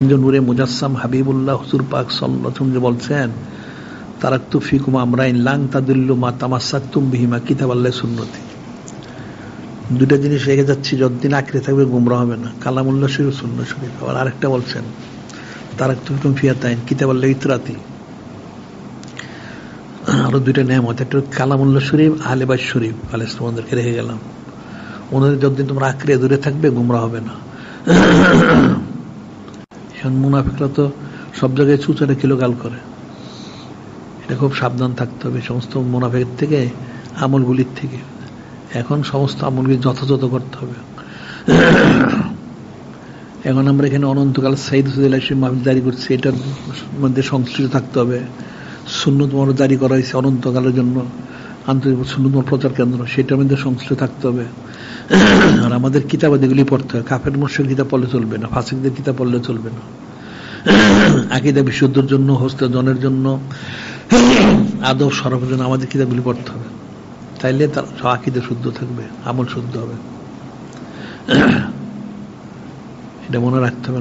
নূরে মুজাসসাম হাবিবুল্লাহ হুজুর পাক সাল্লাল্লাহু যে বলছেন, তারাক্তু ফিকুম আমরাইন লাং তাদুল্লু মা তামাসাক্তুম বিহিমা কিতাবাল্লাহ সুন্নতি। দুটা জিনিস রেখে যাচ্ছি, যতদিন আঁকড়ে থাকবে গুমরা হবে না। কালামুল্লাহ শরীফ সুন্না শরীফ। আবার আরেকটা বলছেন, তারাক্তু ফিকুম ফিয়াতাইন কিতাবাল্লাহ ইতরাতি। আরও দুইটা নেমত একটা কালামুল্লাহ শরীফ আহলেবাজ শরীফ। আল ইসলামদেরকে রেখে গেলাম। ওনাদের যতদিন তোমরা আঁকড়ে, দূরে থাকবে, গুমরা হবে না। এখন মুনাফিকরা তো সব জায়গায় চুচারে কিলোকাল করে। এটা খুব সাবধান থাকতে হবে সমস্ত মুনাফিকের থেকে, আমলগুলির থেকে। এখন সমস্ত আমলগুলি যথাযথ করতে হবে। এখন আমরা এখানে অনন্তকাল সাইদ মাহফিল জারি করছি, এটার মধ্যে সংশ্লিষ্ট থাকতে হবে। শূন্যতম জারি করা হয়েছে অনন্তকালের জন্য। আন্তর্জাতিক শূন্যতম প্রচার কেন্দ্র, সেটার মধ্যে সংশ্লিষ্ট থাকতে হবে। আর আমাদের কিতাবাদিগুলি পড়তে হবে কাফের মুর্শের কিতাব পড়লে চলবে না, ফাসিকদের কিতাব পড়লে চলবে না। আকিদা বিশুদ্ধর জন্য হস্ত জনের জন্য, আদব সরফের জন্য আমাদের কিতাবগুলি পড়তে হবে। তাইলে তার আকিদা শুদ্ধ থাকবে, আমল শুদ্ধ হবে। এটা মনে রাখতে হবে